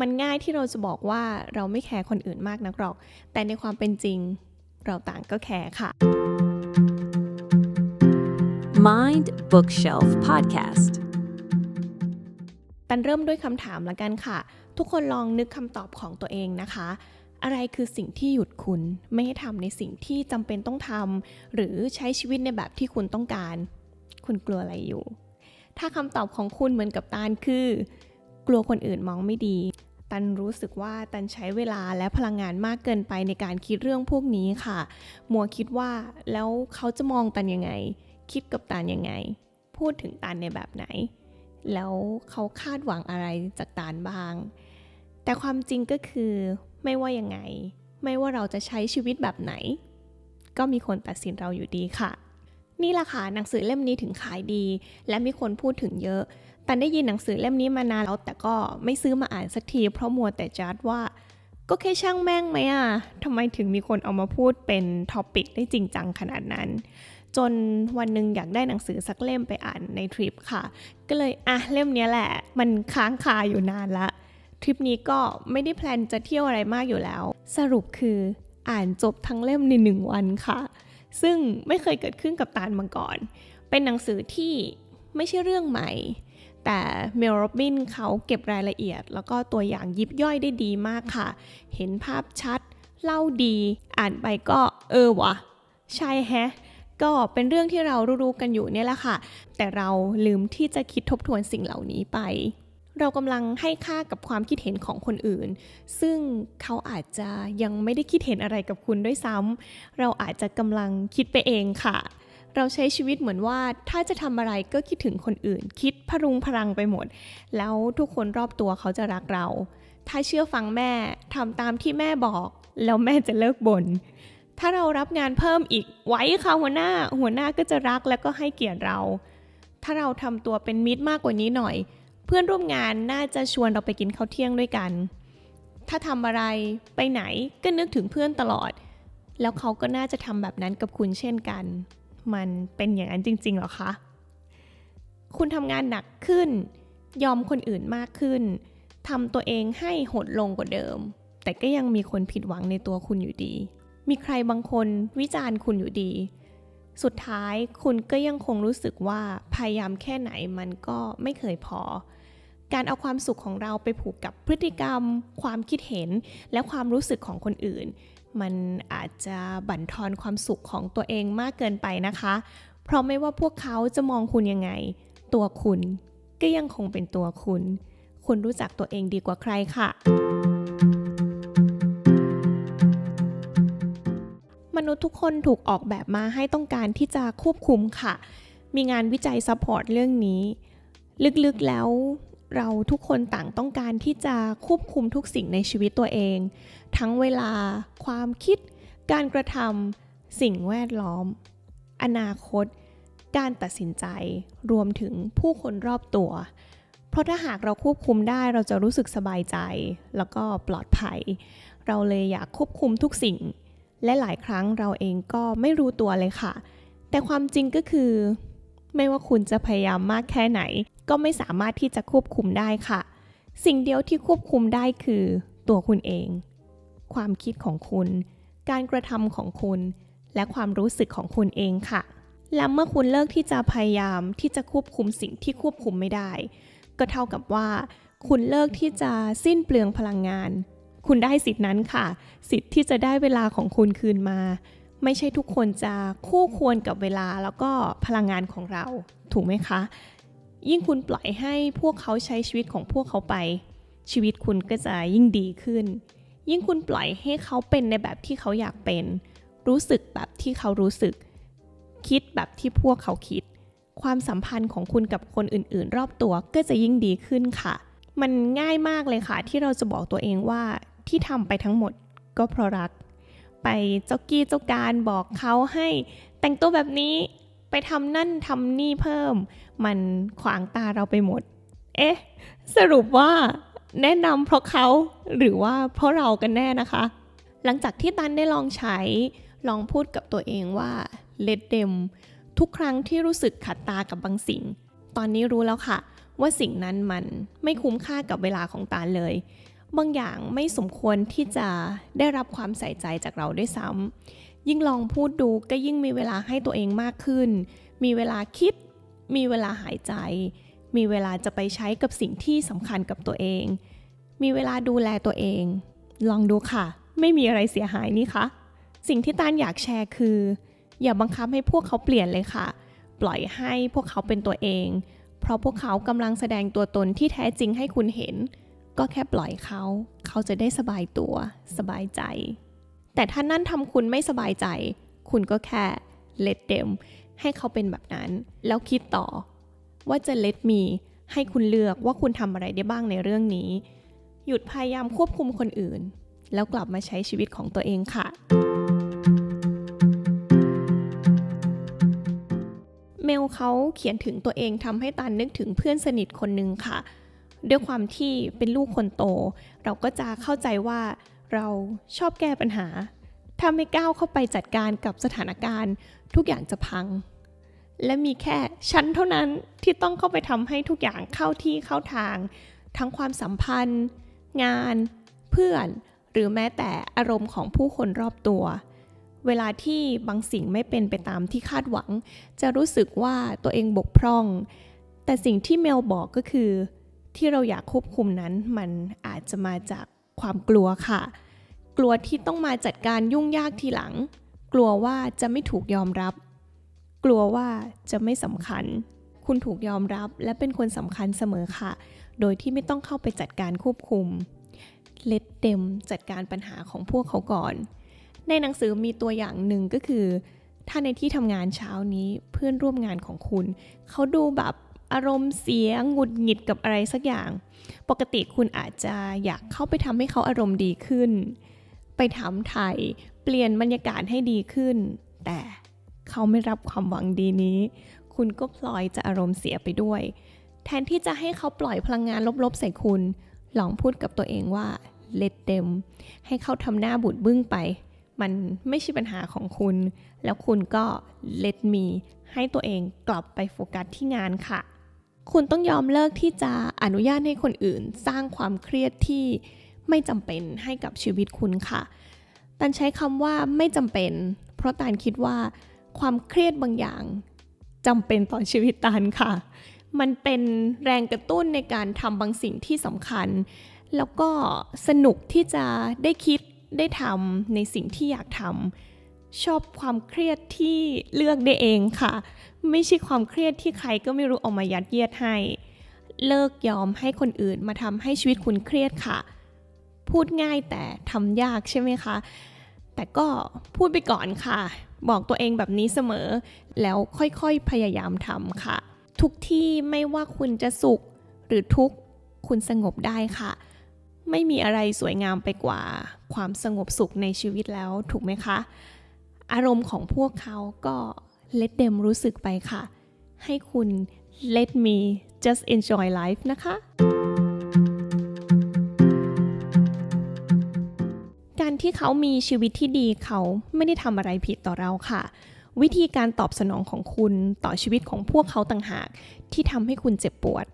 มันง่ายที่เราจะบอกว่าเราไม่แคร์คนอื่นมากนักหรอก แต่ในความเป็นจริงเราต่างก็แคร์ค่ะ Mind Bookshelf Podcast ตันเริ่มด้วยคำถามละกันค่ะ ทุกคนลองนึกคำตอบของตัวเองนะคะ อะไรคือสิ่งที่หยุดคุณไม่ให้ทำในสิ่งที่จำเป็นต้องทำหรือใช้ชีวิตในแบบที่คุณต้องการ คุณกลัวอะไรอยู่ ถ้าคำตอบของคุณเหมือนกับตาลคือ กลัวคนอื่นมองไม่ดี ตันรู้สึกว่าตันใช้เวลาและพลังงานมากเกินไปในการคิดเรื่องพวกนี้ค่ะ มัวคิดว่าแล้วเขาจะมองตันยังไง คิดกับตันยังไง พูดถึงตันในแบบไหน แล้วเขาคาดหวังอะไรจากตาลบ้าง แต่ความจริงก็คือไม่ว่ายังไง ไม่ว่าเราจะใช้ชีวิตแบบไหน ก็มีคนตัดสินเราอยู่ดีค่ะ นี่แหละค่ะหนังสือเล่มนี้ถึงขายดี และมีคนพูดถึงเยอะ ตันได้ยินหนังสือเล่มนี้มานานแล้วแต่ก็ไม่ซื้อมาอ่านสักทีเพราะมัวแต่จัดว่า ก็แค่ช่างแม่งไหมอะทำไมถึงมีคนเอามาพูดเป็นท็อปิกได้จริงจังขนาดนั้น จนวันหนึ่งอยากได้หนังสือสักเล่มไปอ่านในทริปค่ะ ก็เลยอะเล่มนี้แหละ มันค้างคาอยู่นานละทริปนี้ก็ไม่ได้แพลนจะเที่ยวอะไรมากอยู่แล้ว สรุปคืออ่านจบทั้งเล่มในหนึ่งวันค่ะ ซึ่งไม่เคยเกิดขึ้นกับตาลมาก่อน เป็นหนังสือที่ไม่ใช่เรื่องใหม่ แต่เมลโรบินเขาเก็บรายละเอียด แล้วก็ตัวอย่างยิบย่อยได้ดีมากค่ะ เห็นภาพชัด เล่าดี อ่านไปก็เออวะ ใช่แฮะ ก็เป็นเรื่องที่เรารู้ๆกันอยู่เนี่ยแหละค่ะ แต่เราลืมที่จะคิดทบทวนสิ่งเหล่านี้ไป เรากำลังให้ค่ากับความคิดเห็นของคนอื่น ซึ่งเขาอาจจะยังไม่ได้คิดเห็นอะไรกับคุณด้วยซ้ำเราอาจจะกำลังคิดไปเองค่ะ เราใช้ชีวิตเหมือนว่าถ้าจะทำอะไรก็คิดถึงคนอื่น คิดพรุงพรังไปหมด แล้วทุกคนรอบตัวเขาจะรักเรา ถ้าเชื่อฟังแม่ทำตามที่แม่บอก แล้วแม่จะเลิกบน่นถ้าเรารับงานเพิ่มอีกไว้ค่ะหัวหน้า หัวหน้าก็จะรักและก็ให้เกียรติเรา ถ้าเราทำตัวเป็นมิตรมากกว่านี้หน่อย เพื่อนร่วมงานน่าจะชวนเราไปกินข้าวเที่ยงด้วยกัน ถ้าทำอะไรไปไหนก็นึกถึงเพื่อนตลอด แล้วเขาก็น่าจะทำแบบนั้นกับคุณเช่นกัน มันเป็นอย่างนั้นจริงๆหรอคะ คุณทำงานหนักขึ้น ยอมคนอื่นมากขึ้นทำตัวเองให้หดลงกว่าเดิม แต่ก็ยังมีคนผิดหวังในตัวคุณอยู่ดี มีใครบางคนวิจารณ์คุณอยู่ดี สุดท้ายคุณก็ยังคงรู้สึกว่าพยายามแค่ไหนมันก็ไม่เคยพอ การเอาความสุขของเราไปผูกกับพฤติกรรม ความคิดเห็น และความรู้สึกของคนอื่น มันอาจจะบั่นทอนความสุขของตัวเองมากเกินไปนะคะ เพราะไม่ว่าพวกเขาจะมองคุณยังไง ตัวคุณก็ยังคงเป็นตัวคุณ คุณรู้จักตัวเองดีกว่าใครค่ะ มนุษย์ทุกคนถูกออกแบบมาให้ต้องการที่จะควบคุมค่ะ มีงานวิจัยซัพพอร์ตเรื่องนี้ ลึกๆแล้ว เราทุกคนต่างต้องการที่จะควบคุมทุกสิ่งในชีวิตตัวเอง ทั้งเวลา ความคิด การกระทำสิ่งแวดล้อม อนาคต การตัดสินใจ รวมถึงผู้คนรอบตัว เพราะถ้าหากเราควบคุมได้เราจะรู้สึกสบายใจ แล้วก็ปลอดภัย เราเลยอยากควบคุมทุกสิ่ง และหลายครั้งเราเองก็ไม่รู้ตัวเลยค่ะ แต่ความจริงก็คือ ไม่ว่าคุณจะพยายามมากแค่ไหน ก็ไม่สามารถที่จะควบคุมได้ค่ะ สิ่งเดียวที่ควบคุมได้คือตัวคุณเอง ความคิดของคุณ การกระทำของคุณ และความรู้สึกของคุณเองค่ะ และเมื่อคุณเลิกที่จะพยายามที่จะควบคุมสิ่งที่ควบคุมไม่ได้ ก็เท่ากับว่า คุณเลิกที่จะสิ้นเปลืองพลังงาน คุณได้สิทธินั้นค่ะ สิทธิ์ที่จะได้เวลาของคุณคืนมา ไม่ใช่ทุกคนจะคู่ควรกับเวลาแล้วก็พลังงานของเรา ถูกไหมคะ ยิ่งคุณปล่อยให้พวกเขาใช้ชีวิตของพวกเขาไป ชีวิตคุณก็จะยิ่งดีขึ้น ยิ่งคุณปล่อยให้เขาเป็นในแบบที่เขาอยากเป็น รู้สึกแบบที่เขารู้สึก คิดแบบที่พวกเขาคิด ความสัมพันธ์ของคุณกับคนอื่น ๆ รอบตัวก็จะยิ่งดีขึ้นค่ะ มันง่ายมากเลยค่ะ ที่เราจะบอกตัวเองว่าที่ทำไปทั้งหมดก็เพราะรัก ไปเจ้ากี้เจ้าการบอกเขาให้แต่งตัวแบบนี้ไปทำนั่นทำนี่เพิ่ม มันขวางตาเราไปหมด เอ๊ะ สรุปว่าแนะนำเพราะเขาหรือว่าเพราะเรากันแน่นะคะ หลังจากที่ตันได้ลองใช้ ลองพูดกับตัวเองว่า let them ทุกครั้งที่รู้สึกขัดตากับบางสิ่ง ตอนนี้รู้แล้วค่ะ ว่าสิ่งนั้นมันไม่คุ้มค่ากับเวลาของตาเลย บางอย่างไม่สมควรที่จะได้รับความใส่ใจจากเราด้วยซ้ำยิ่งลองพูดดูก็ยิ่งมีเวลาให้ตัวเองมากขึ้น มีเวลาคิด มีเวลาหายใจ มีเวลาจะไปใช้กับสิ่งที่สำคัญกับตัวเอง มีเวลาดูแลตัวเอง ลองดูค่ะ ไม่มีอะไรเสียหายนี่คะสิ่งที่ตานอยากแชร์คือ อย่าบังคับให้พวกเขาเปลี่ยนเลยค่ะ ปล่อยให้พวกเขาเป็นตัวเอง เพราะพวกเขากำลังแสดงตัวตนที่แท้จริงให้คุณเห็น ก็แค่ปล่อยเขา เขาจะได้สบายตัว สบายใจ แต่ถ้านั่นทำคุณไม่สบายใจ คุณก็แค่ let them ให้เขาเป็นแบบนั้น แล้วคิดต่อ ว่าจะ let me ให้คุณเลือกว่าคุณทำอะไรได้บ้างในเรื่องนี้ หยุดพยายามควบคุมคนอื่น แล้วกลับมาใช้ชีวิตของตัวเองค่ะ เมลเขาเขียนถึงตัวเองทำให้ตานนึกถึงเพื่อนสนิทคนหนึ่งค่ะ ด้วยความที่เป็นลูกคนโต เราก็จะเข้าใจว่าเราชอบแก้ปัญหา ถ้าไม่ก้าวเข้าไปจัดการกับสถานการณ์ ทุกอย่างจะพัง และมีแค่ฉันเท่านั้นที่ต้องเข้าไปทำให้ทุกอย่างเข้าที่เข้าทาง ทั้งความสัมพันธ์ งาน เพื่อน หรือแม้แต่อารมณ์ของผู้คนรอบตัว เวลาที่บางสิ่งไม่เป็นไปตามที่คาดหวัง จะรู้สึกว่าตัวเองบกพร่อง แต่สิ่งที่เมลบอกก็คือ ที่เราอยากควบคุมนั้นมันอาจจะมาจากความกลัวค่ะ กลัวที่ต้องมาจัดการยุ่งยากทีหลัง กลัวว่าจะไม่ถูกยอมรับ กลัวว่าจะไม่สำคัญ คุณถูกยอมรับและเป็นคนสำคัญเสมอค่ะ โดยที่ไม่ต้องเข้าไปจัดการควบคุมเลดเดมจัดการปัญหาของพวกเขาก่อน ในหนังสือมีตัวอย่างหนึ่งก็คือ ถ้าในที่ทำงานเช้านี้เพื่อนร่วมงานของคุณ เขาดูแบบ อารมณ์เสียงหงุดหงิดกับอะไรสักอย่าง ปกติคุณอาจจะอยากเข้าไปทำให้เขาอารมณ์ดีขึ้น ไปถามไทยเปลี่ยนบรรยากาศให้ดีขึ้น แต่เขาไม่รับความหวังดีนี้ คุณก็พลอยจะอารมณ์เสียไปด้วย แทนที่จะให้เขาปล่อยพลังงานลบๆใส่คุณ ลองพูดกับตัวเองว่า let them ให้เขาทำหน้าบูดบึ้งไป มันไม่ใช่ปัญหาของคุณ แล้วคุณก็ let me ให้ตัวเองกลับไปโฟกัสที่งานค่ะ คุณต้องยอมเลิกที่จะอนุญาตให้คนอื่น สร้างความเครียดที่ไม่จำเป็นให้กับชีวิตคุณค่ะตันใช้คำว่าไม่จำเป็น เพราะตันคิดว่า ความเครียดบางอย่างจำเป็นต่อชีวิตตันค่ะ มันเป็นแรงกระตุ้นในการทำบางสิ่งที่สำคัญ แล้วก็สนุกที่จะได้คิดได้ทำในสิ่งที่อยากทำ ชอบความเครียดที่เลือกได้เองค่ะ ไม่ใช่ความเครียดที่ใครก็ไม่รู้เอามายัดเยียดให้ เลิกยอมให้คนอื่นมาทำให้ชีวิตคุณเครียดค่ะ พูดง่ายแต่ทำยากใช่ไหมคะ แต่ก็พูดไปก่อนค่ะ บอกตัวเองแบบนี้เสมอ แล้วค่อยๆพยายามทำค่ะ ทุกที่ไม่ว่าคุณจะสุขหรือทุกข์คุณสงบได้ค่ะ ไม่มีอะไรสวยงามไปกว่า ความสงบสุขในชีวิตแล้วถูกไหมคะ อารมณ์ของพวกเขาก็ let them รู้สึกไปค่ะ ให้คุณ let me just enjoy life นะคะ การที่เขามีชีวิตที่ดีเขาไม่ได้ทำอะไรผิดต่อเราค่ะ วิธีการตอบสนองของคุณต่อชีวิตของพวกเขาต่างหาก ที่ทำให้คุณเจ็บปวด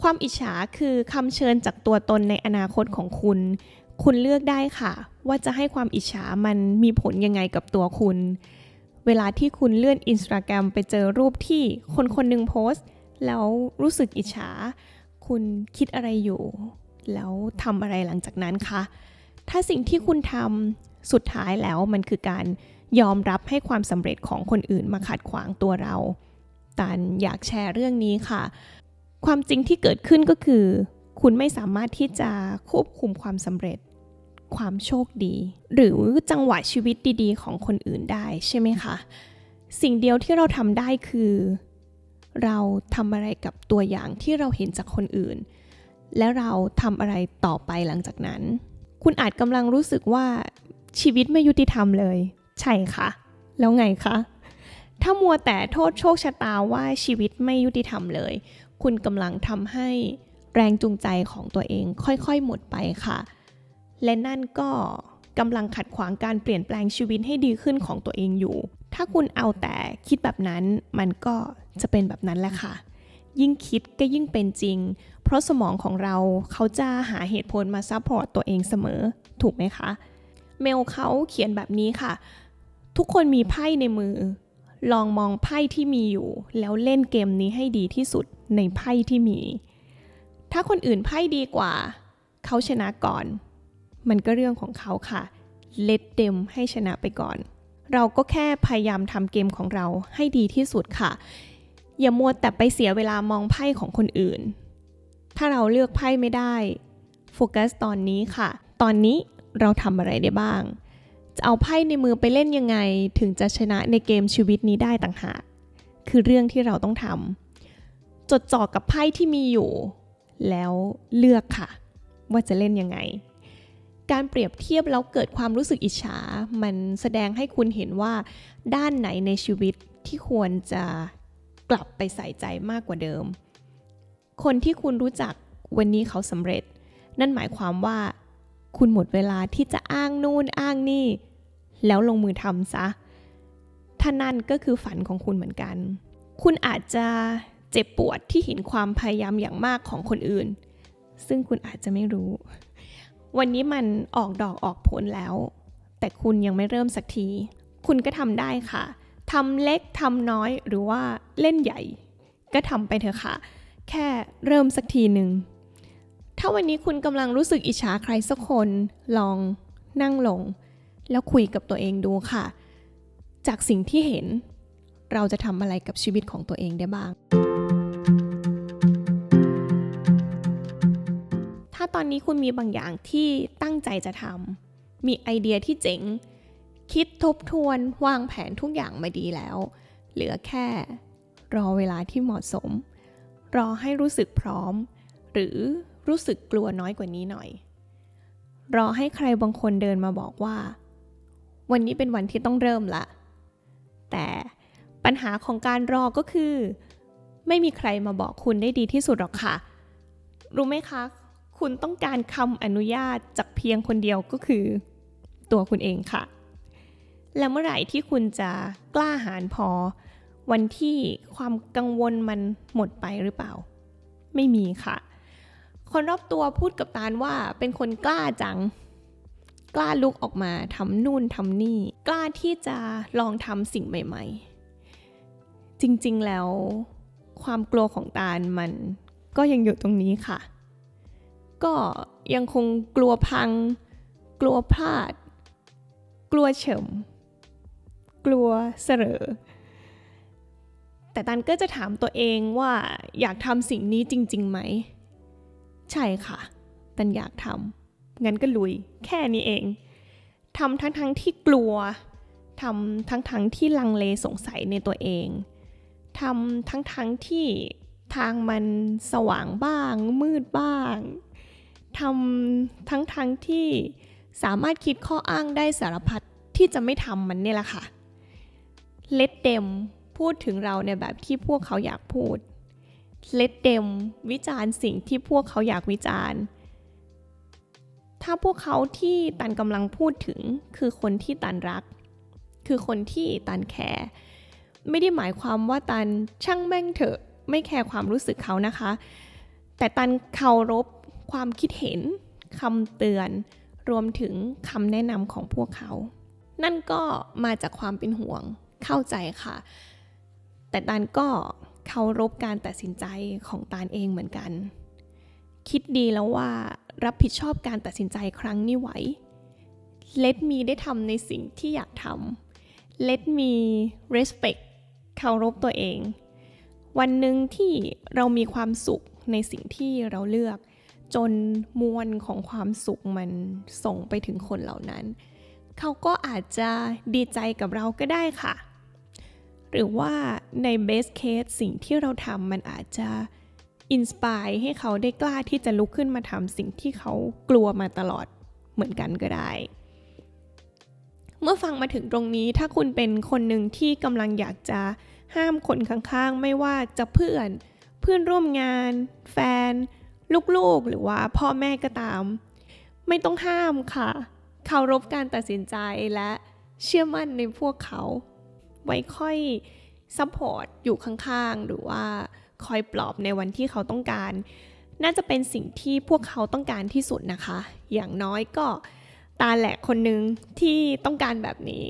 ความอิจฉาคือคำเชิญจากตัวตนในอนาคตของคุณ คุณเลือกได้ค่ะ ว่าจะให้ความอิจฉามันมีผลยังไงกับตัวคุณ เวลาที่คุณเลื่อนอินสตาแกรมไปเจอรูปที่คนคนหนึ่งโพสต์ แล้วรู้สึกอิจฉา คุณคิดอะไรอยู่ แล้วทำอะไรหลังจากนั้นคะ ถ้าสิ่งที่คุณทำสุดท้ายแล้วมันคือการยอมรับให้ความสำเร็จของคนอื่นมาขัดขวางตัวเราตันอยากแชร์เรื่องนี้ค่ะ ความจริงที่เกิดขึ้นก็คือ คุณไม่สามารถที่จะควบคุมความสำเร็จ ความโชคดี หรือจังหวะชีวิตดีๆ ของคนอื่นได้ใช่ไหมคะ สิ่งเดียวที่เราทำได้คือ เราทำอะไรกับตัวอย่างที่เราเห็นจากคนอื่น และเราทำอะไรต่อไปหลังจากนั้น คุณอาจกำลังรู้สึกว่าชีวิตไม่ยุติธรรมเลย ใช่ค่ะ แล้วไงคะ ถ้ามัวแต่โทษโชคชะตาว่าชีวิตไม่ยุติธรรมเลย คุณกำลังทำให้แรงจูงใจของตัวเองค่อยๆ หมดไปค่ะ และนั่นก็กำลังขัดขวางการเปลี่ยนแปลงชีวิตให้ดีขึ้นของตัวเองอยู่ ถ้าคุณเอาแต่คิดแบบนั้นมันก็จะเป็นแบบนั้นแหละค่ะ ยิ่งคิดก็ยิ่งเป็นจริง เพราะสมองของเราเขาจะหาเหตุผลมาซัพพอร์ตตัวเองเสมอ ถูกไหมคะ เมลเขาเขียนแบบนี้ค่ะ ทุกคนมีไพ่ในมือ ลองมองไพ่ที่มีอยู่ แล้วเล่นเกมนี้ให้ดีที่สุดในไพ่ที่มี ถ้าคนอื่นไพ่ดีกว่า เขาชนะก่อน มันก็เรื่องของเขาค่ะ เลดเดมให้ชนะไปก่อน เราก็แค่พยายามทำเกมของเราให้ดีที่สุดค่ะ อย่ามัวแต่ไปเสียเวลามองไพ่ของคนอื่น ถ้าเราเลือกไพ่ไม่ได้ โฟกัสตอนนี้ค่ะ ตอนนี้เราทำอะไรได้บ้าง จะเอาไพ่ในมือไปเล่นยังไง ถึงจะชนะในเกมชีวิตนี้ได้ต่างหาก คือเรื่องที่เราต้องทำจดจ่อกับไพ่ที่มีอยู่ แล้วเลือกค่ะ ว่าจะเล่นยังไง การเปรียบเทียบแล้วเกิดความรู้สึกอิจฉา มันแสดงให้คุณเห็นว่าด้านไหนในชีวิตที่ควรจะกลับไปใส่ใจมากกว่าเดิม คนที่คุณรู้จักวันนี้เขาสำเร็จ นั่นหมายความว่า คุณหมดเวลาที่จะอ้างนู่นอ้างนี่ แล้วลงมือทำซะ ถ้านั่นก็คือฝันของคุณเหมือนกัน คุณอาจจะเจ็บปวดที่เห็นความพยายามอย่างมากของคนอื่น ซึ่งคุณอาจจะไม่รู้ วันนี้มันออกดอกออกผลแล้ว แต่คุณยังไม่เริ่มสักที คุณก็ทำได้ค่ะทำเล็กทำน้อยหรือว่าเล่นใหญ่ ก็ทำไปเถอะค่ะ แค่เริ่มสักทีหนึ่งถ้าวันนี้คุณกำลังรู้สึกอิจฉาใครสักคน ลองนั่งลง แล้วคุยกับตัวเองดูค่ะ จากสิ่งที่เห็น เราจะทำอะไรกับชีวิตของตัวเองได้บ้าง ตอนนี้คุณมีบางอย่างที่ตั้งใจจะทำมีไอเดียที่เจ๋ง คิดทบทวนวางแผนทุกอย่างมาดีแล้ว เหลือแค่ รอเวลาที่เหมาะสม รอให้รู้สึกพร้อม หรือรู้สึกกลัวน้อยกว่านี้หน่อย รอให้ใครบางคนเดินมาบอกว่า วันนี้เป็นวันที่ต้องเริ่มละ แต่ปัญหาของการรอก็คือ ไม่มีใครมาบอกคุณได้ดีที่สุดหรอกค่ะ รู้ไหมคะ คุณต้องการคำอนุญาตจากเพียงคนเดียวก็คือ ตัวคุณเองค่ะ และเมื่อไหร่ที่คุณจะกล้าหาญพอ วันที่ความกังวลมันหมดไปหรือเปล่า ไม่มีค่ะ คนรอบตัวพูดกับตาลว่าเป็นคนกล้าจัง กล้าลุกออกมาทำนู่นทำนี่ กล้าที่จะลองทำสิ่งใหม่ ๆ จริงๆแล้วความกลัวของตาลมันก็ยังอยู่ตรงนี้ค่ะ ก็ยังคงกลัวพัง กลัวพลาด กลัวเฉมกลัวเสรอ แต่ตันก็จะถามตัวเองว่าอยากทำสิ่งนี้จริงๆไหม ใช่ค่ะ ตันอยากทำงั้นก็ลุย แค่นี้เองทำทั้งๆที่กลัวทำทั้งๆที่ลังเลสงสัยในตัวเองทำทั้งๆที่ทางมันสว่างบ้าง มืดบ้าง ทำทั้งๆที่สามารถคิดข้ออ้างได้สารพัดที่จะไม่ทำมันเนี่ยแหละค่ะ เลดเดมพูดถึงเราในแบบที่พวกเขาอยากพูด เลดเดมวิจารณ์สิ่งที่พวกเขาอยากวิจารณ์ ถ้าพวกเขาที่ตันกำลังพูดถึงคือคนที่ตันรัก คือคนที่ตันแคร์ไม่ได้หมายความว่าตันช่างแม่งเถอะไม่แคร์ความรู้สึกเขานะคะ แต่ตันเคารพ ความคิดเห็นคำเตือน รวมถึงคำแนะนำของพวกเขา นั่นก็มาจากความเป็นห่วงเข้าใจค่ะ แต่ตันก็เคารพการตัดสินใจของตานเองเหมือนกัน คิดดีแล้วว่ารับผิดชอบการตัดสินใจครั้งนี้ไหว Let me ได้ทำในสิ่งที่อยากทำ Let me respect เคารพตัวเอง วันหนึ่งที่เรามีความสุขในสิ่งที่เราเลือก จนมวลของความสุขมันส่งไปถึงคนเหล่านั้น เขาก็อาจจะดีใจกับเราก็ได้ค่ะ หรือว่าใน best case สิ่งที่เราทำมันอาจจะอินสปายให้เขาได้กล้าที่จะลุกขึ้นมาทำสิ่งที่เขากลัวมาตลอดเหมือนกันก็ได้ เมื่อฟังมาถึงตรงนี้ถ้าคุณเป็นคนหนึ่งที่กำลังอยากจะห้ามคนข้างๆ ไม่ว่าจะเพื่อน เพื่อนร่วมงาน แฟน ลูกๆหรือว่าพ่อแม่ก็ตาม ไม่ต้องห้ามค่ะเคารพการตัดสินใจและเชื่อมั่นในพวกเขา ไว้ค่อยซัพพอร์ตอยู่ข้างๆ หรือว่าคอยปลอบในวันที่เขาต้องการ น่าจะเป็นสิ่งที่พวกเขาต้องการที่สุดนะคะ อย่างน้อยก็ตาแหละคนหนึ่งที่ต้องการแบบนี้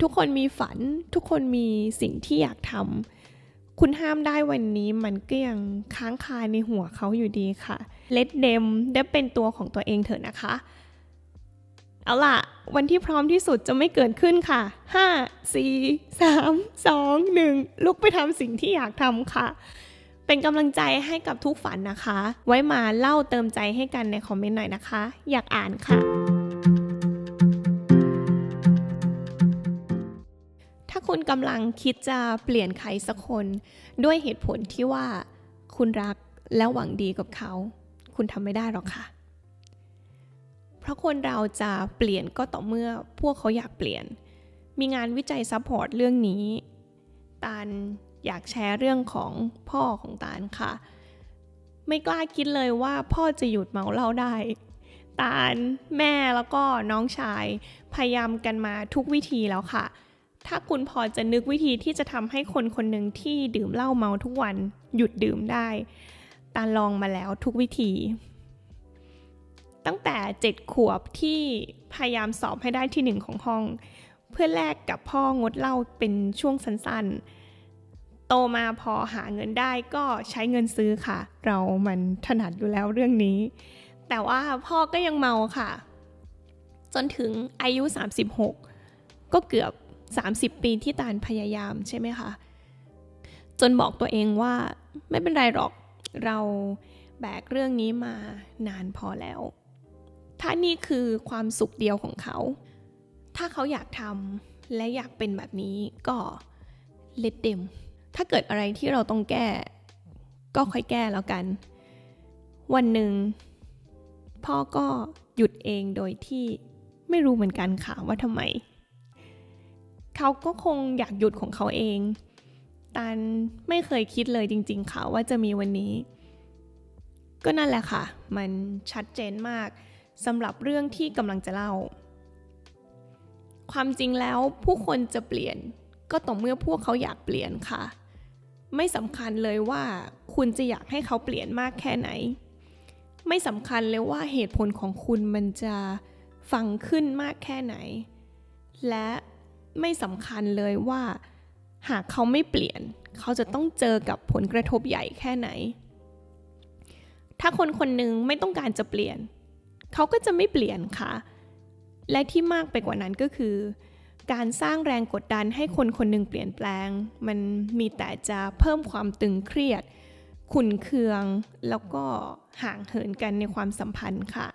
ทุกคนมีฝัน ทุกคนมีสิ่งที่อยากทำ คุณห้ามได้วันนี้มันก็ยังค้างคาในหัวเขาอยู่ดีค่ะ เลดเดมได้เป็นตัวของตัวเองเถอะนะคะ เอาล่ะ วันที่พร้อมที่สุดจะไม่เกิดขึ้นค่ะ 5 4 3 2 1 ลุกไปทำสิ่งที่อยากทำค่ะ เป็นกำลังใจให้กับทุกฝันนะคะ ไว้มาเล่าเติมใจให้กันในคอมเมนต์หน่อยนะคะ อยากอ่านค่ะ คุณกำลังคิดจะเปลี่ยนใครสักคน ด้วยเหตุผลที่ว่าคุณรักและหวังดีกับเขา คุณทำไม่ได้หรอกค่ะ เพราะคนเราจะเปลี่ยนก็ต่อเมื่อพวกเขาอยากเปลี่ยน มีงานวิจัยซัพพอร์ตเรื่องนี้ ตาลอยากแชร์เรื่องของพ่อของตาลค่ะ ไม่กล้าคิดเลยว่าพ่อจะหยุดเมาเหล้าได้ตาลแม่แล้วก็น้องชายพยายามกันมาทุกวิธีแล้วค่ะ ถ้าคุณพอจะนึกวิธีที่จะทำให้คนคนหนึ่งที่ดื่มเหล้าเมาทุกวันหยุดดื่มได้ ตาลองมาแล้วทุกวิธี ตั้งแต่เจ็ดขวบที่พยายามสอบให้ได้ที่หนึ่งของห้อง เพื่อแลกกับพ่องดเหล้าเป็นช่วงสั้นๆ โตมาพอหาเงินได้ก็ใช้เงินซื้อค่ะ เรามันถนัดอยู่แล้วเรื่องนี้ แต่ว่าพ่อก็ยังเมาค่ะ จนถึงอายุ 36 ก็เกือบ 30 ปีที่ตาลพยายามใช่ไหมคะ จนบอกตัวเองว่าไม่เป็นไรหรอกเราแบกเรื่องนี้มานานพอแล้วถ้านี่คือความสุขเดียวของเขา ถ้าเขาอยากทำและอยากเป็นแบบนี้ก็เลดเดมถ้าเกิดอะไรที่เราต้องแก้ ก็ค่อยแก้แล้วกัน วันหนึ่ง พ่อก็หยุดเองโดยที่ไม่รู้เหมือนกันค่ะว่าทำไม เขาก็คงอยากหยุดของเขาเอง ตันไม่เคยคิดเลยจริง ๆ ค่ะว่าจะมีวันนี้ ก็นั่นแหละค่ะ มันชัดเจนมากสำหรับเรื่องที่กำลังจะเล่า ความจริงแล้วผู้คนจะเปลี่ยนก็ต่อเมื่อพวกเขาอยากเปลี่ยนค่ะ ไม่สำคัญเลยว่าคุณจะอยากให้เขาเปลี่ยนมากแค่ไหน ไม่สำคัญเลยว่าเหตุผลของคุณมันจะฟังขึ้นมากแค่ไหน และ ไม่สำคัญเลยว่า หากเขาไม่เปลี่ยน เขาจะต้องเจอกับผลกระทบใหญ่แค่ไหน ถ้าคนคนหนึ่งไม่ต้องการจะเปลี่ยน เขาก็จะไม่เปลี่ยนค่ะ และที่มากไปกว่านั้นก็คือ การสร้างแรงกดดันให้คนคนหนึ่งเปลี่ยนแปลง มันมีแต่จะเพิ่มความตึงเครียด ขุนเคือง แล้วก็ห่างเหินกันในความสัมพันธ์ค่ะ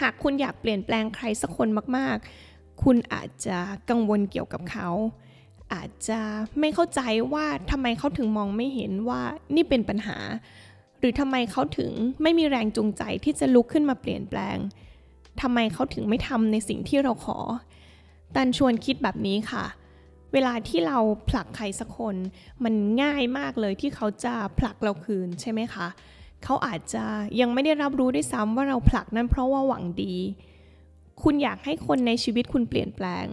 หากคุณอยากเปลี่ยนแปลงใครสักคนมากๆ คุณอาจจะกังวลเกี่ยวกับเขา อาจจะไม่เข้าใจว่าทำไมเขาถึงมองไม่เห็นว่านี่เป็นปัญหา หรือทำไมเขาถึงไม่มีแรงจูงใจที่จะลุกขึ้นมาเปลี่ยนแปลงทำไมเขาถึงไม่ทำในสิ่งที่เราขอตันชวนคิดแบบนี้ค่ะ เวลาที่เราผลักใครสักคน มันง่ายมากเลยที่เขาจะผลักเราคืนใช่ไหมคะ เขาอาจจะยังไม่ได้รับรู้ด้วยซ้ำว่าเราผลักนั้นเพราะว่าหวังดี คุณอยากให้คนในชีวิตคุณเปลี่ยนแปลง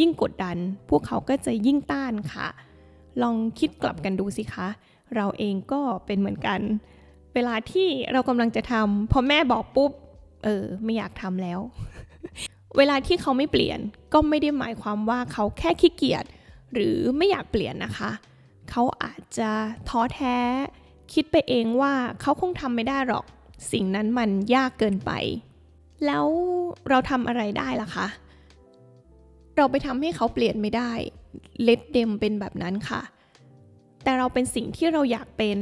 ยิ่งกดดัน พวกเขาก็จะยิ่งต้านค่ะ ลองคิดกลับกันดูสิคะ เราเองก็เป็นเหมือนกัน เวลาที่เรากำลังจะทำพอแม่บอกปุ๊บ เออ ไม่อยากทำแล้ว เวลาที่เขาไม่เปลี่ยนก็ไม่ได้หมายความว่าเขาแค่ขี้เกียจหรือไม่อยากเปลี่ยนนะคะ เขาอาจจะท้อแท้ คิดไปเองว่าเขาคงทำไม่ได้หรอก สิ่งนั้นมันยากเกินไป แล้วเราทำอะไรได้ล่ะคะ เราไปทำให้เขาเปลี่ยนไม่ได้เลดเดมเป็นแบบนั้นค่ะ แต่เราเป็นสิ่งที่เราอยากเป็น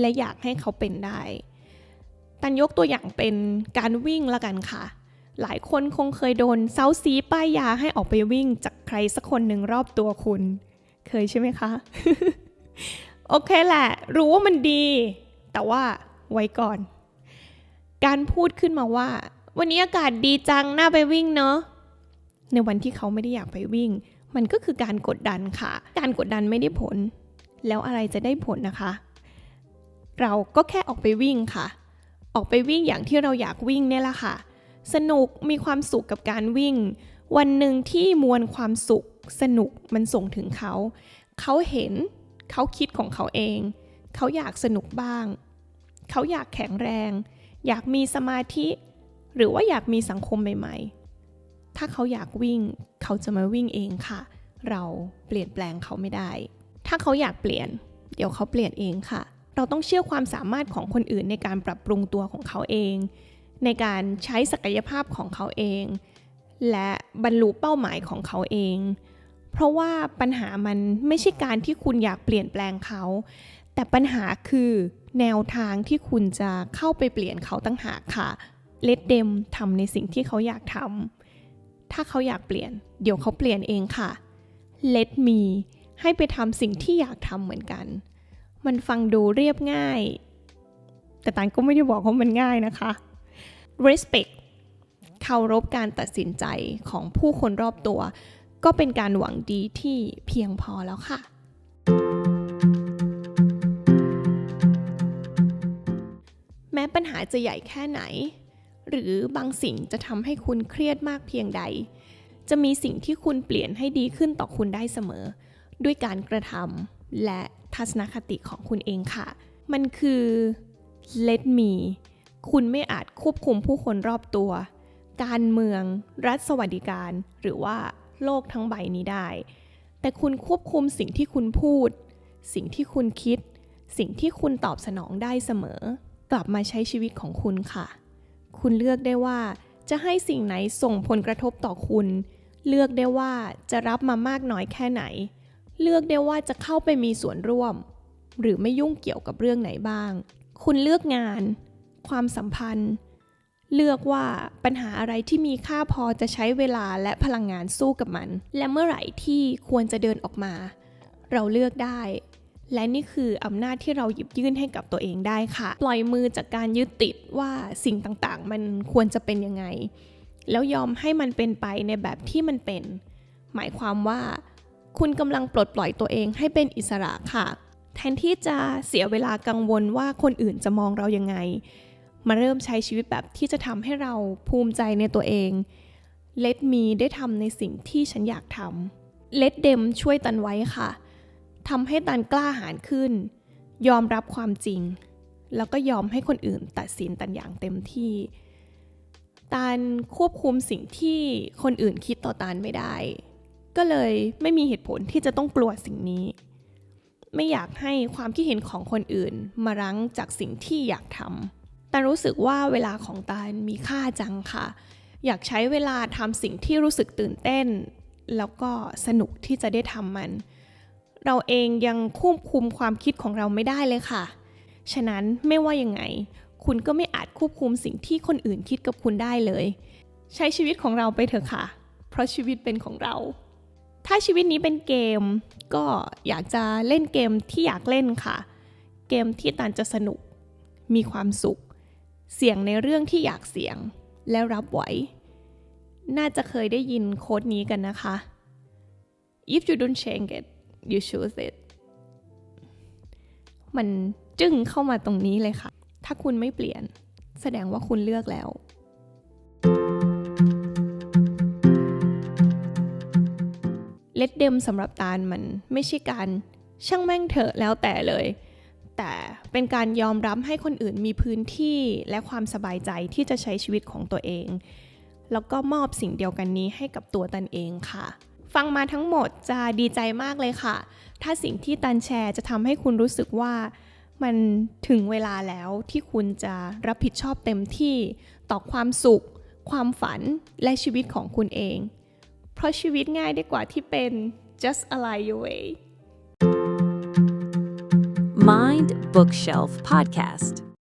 และอยากให้เขาเป็นได้ตันยกตัวอย่างเป็นการวิ่งละกันค่ะ หลายคนคงเคยโดนเซาซีป้ายยาให้ออกไปวิ่งจากใครสักคนหนึ่งรอบตัวคุณ เคยใช่ไหมคะ โอเคแหละ รู้ว่ามันดี แต่ว่าไว้ก่อน การพูดขึ้นมาว่า วันนี้อากาศดีจัง น่าไปวิ่งเนอะในวันที่เขาไม่ได้อยากไปวิ่ง มันก็คือการกดดันค่ะ การกดดันไม่ได้ผล แล้วอะไรจะได้ผลนะคะ เราก็แค่ออกไปวิ่งค่ะ ออกไปวิ่งอย่างที่เราอยากวิ่งเนี่ยแหละค่ะ สนุก มีความสุขกับการวิ่ง วันหนึ่งที่มวลความสุข สนุกมันส่งถึงเขา เขาเห็น เขาคิดของเขาเอง เขาอยากสนุกบ้าง เขาอยากแข็งแรง อยากมีสมาธิ หรือว่าอยากมีสังคมใหม่ ๆ ถ้าเขาอยากวิ่ง เขาจะมาวิ่งเองค่ะ เราเปลี่ยนแปลงเขาไม่ได้ ถ้าเขาอยากเปลี่ยน เดี๋ยวเขาเปลี่ยนเองค่ะ เราต้องเชื่อความสามารถของคนอื่นในการปรับปรุงตัวของเขาเอง ในการใช้ศักยภาพของเขาเอง และบรรลุเป้าหมายของเขาเอง เพราะว่าปัญหามันไม่ใช่การที่คุณอยากเปลี่ยนแปลงเขา แต่ปัญหาคือแนวทางที่คุณจะเข้าไปเปลี่ยนเขาตั้งหากค่ะ เลดเดมทำในสิ่งที่เขาอยากทำถ้าเขาอยากเปลี่ยน เดี๋ยวเขาเปลี่ยนเองค่ะ let me ให้ไปทำสิ่งที่อยากทำเหมือนกัน มันฟังดูเรียบง่าย แต่ตานก็ไม่ได้บอกว่ามันง่ายนะคะ respect เคารพการตัดสินใจของผู้คนรอบตัว ก็เป็นการหวังดีที่เพียงพอแล้วค่ะ แม้ปัญหาจะใหญ่แค่ไหน หรือบางสิ่งจะทำให้คุณเครียดมากเพียงใด จะมีสิ่งที่คุณเปลี่ยนให้ดีขึ้นต่อคุณได้เสมอ ด้วยการกระทำและทัศนคติของคุณเองค่ะ มันคือ let me คุณไม่อาจควบคุมผู้คนรอบตัว การเมือง รัฐสวัสดิการ หรือว่าโลกทั้งใบนี้ได้ แต่คุณควบคุมสิ่งที่คุณพูด สิ่งที่คุณคิด สิ่งที่คุณตอบสนองได้เสมอ กลับมาใช้ชีวิตของคุณค่ะ คุณเลือกได้ว่าจะให้สิ่งไหนส่งผลกระทบต่อคุณ เลือกได้ว่าจะรับมามากน้อยแค่ไหน เลือกได้ว่าจะเข้าไปมีส่วนร่วม หรือไม่ยุ่งเกี่ยวกับเรื่องไหนบ้าง คุณเลือกงาน ความสัมพันธ์ เลือกว่าปัญหาอะไรที่มีค่าพอจะใช้เวลาและพลังงานสู้กับมัน และเมื่อไหร่ที่ควรจะเดินออกมา เราเลือกได้ และนี่คืออำนาจที่เราหยิบยื่นให้กับตัวเองได้ค่ะ ปล่อยมือจากการยึดติดว่าสิ่งต่างๆ มันควรจะเป็นยังไง แล้วยอมให้มันเป็นไปในแบบที่มันเป็น หมายความว่า คุณกำลังปลดปล่อยตัวเองให้เป็นอิสระค่ะ แทนที่จะเสียเวลากังวลว่าคนอื่นจะมองเรายังไง มาเริ่มใช้ชีวิตแบบที่จะทำให้เราภูมิใจในตัวเอง Let me ได้ทำในสิ่งที่ฉันอยากทำ Let them ช่วยตันไว้ค่ะ ทำให้ตันกล้าหาญขึ้น ยอมรับความจริง แล้วก็ยอมให้คนอื่นตัดสินตันอย่างเต็มที่ ตันควบคุมสิ่งที่คนอื่นคิดต่อตันไม่ได้ ก็เลยไม่มีเหตุผลที่จะต้องกลัวสิ่งนี้ ไม่อยากให้ความคิดเห็นของคนอื่นมารั้งจากสิ่งที่อยากทำตันรู้สึกว่าเวลาของตันมีค่าจังค่ะ อยากใช้เวลาทำสิ่งที่รู้สึกตื่นเต้น แล้วก็สนุกที่จะได้ทำมัน เราเองยังควบคุมความคิดของเราไม่ได้เลยค่ะ ฉะนั้นไม่ว่ายังไง คุณก็ไม่อาจควบคุมสิ่งที่คนอื่นคิดกับคุณได้เลย ใช้ชีวิตของเราไปเถอะค่ะ เพราะชีวิตเป็นของเรา ถ้าชีวิตนี้เป็นเกม ก็อยากจะเล่นเกมที่อยากเล่นค่ะ เกมที่ตันจะสนุก มีความสุข เสี่ยงในเรื่องที่อยากเสี่ยง และรับไหว น่าจะเคยได้ยินโค้ดนี้กันนะคะ if you don't change it you choose it มันจึ้งเข้ามาตรงนี้เลยค่ะ ถ้าคุณไม่เปลี่ยน แสดงว่าคุณเลือกแล้ว เลดเดมสำหรับตาลมันไม่ใช่การช่างแม่งเถอะแล้วแต่เลย แต่เป็นการยอมรับให้คนอื่นมีพื้นที่และความสบายใจที่จะใช้ชีวิตของตัวเอง แล้วก็มอบสิ่งเดียวกันนี้ให้กับตัวตันเองค่ะ ฟังมาทั้งหมดจะดีใจมากเลยค่ะ ถ้าสิ่งที่ตันแชร์จะทำให้คุณรู้สึกว่ามันถึงเวลาแล้วที่คุณจะรับผิดชอบเต็มที่ต่อความสุข ความฝันและชีวิตของคุณเอง เพราะชีวิตง่ายได้กว่าที่เป็น just a lie away Mind Bookshelf Podcast.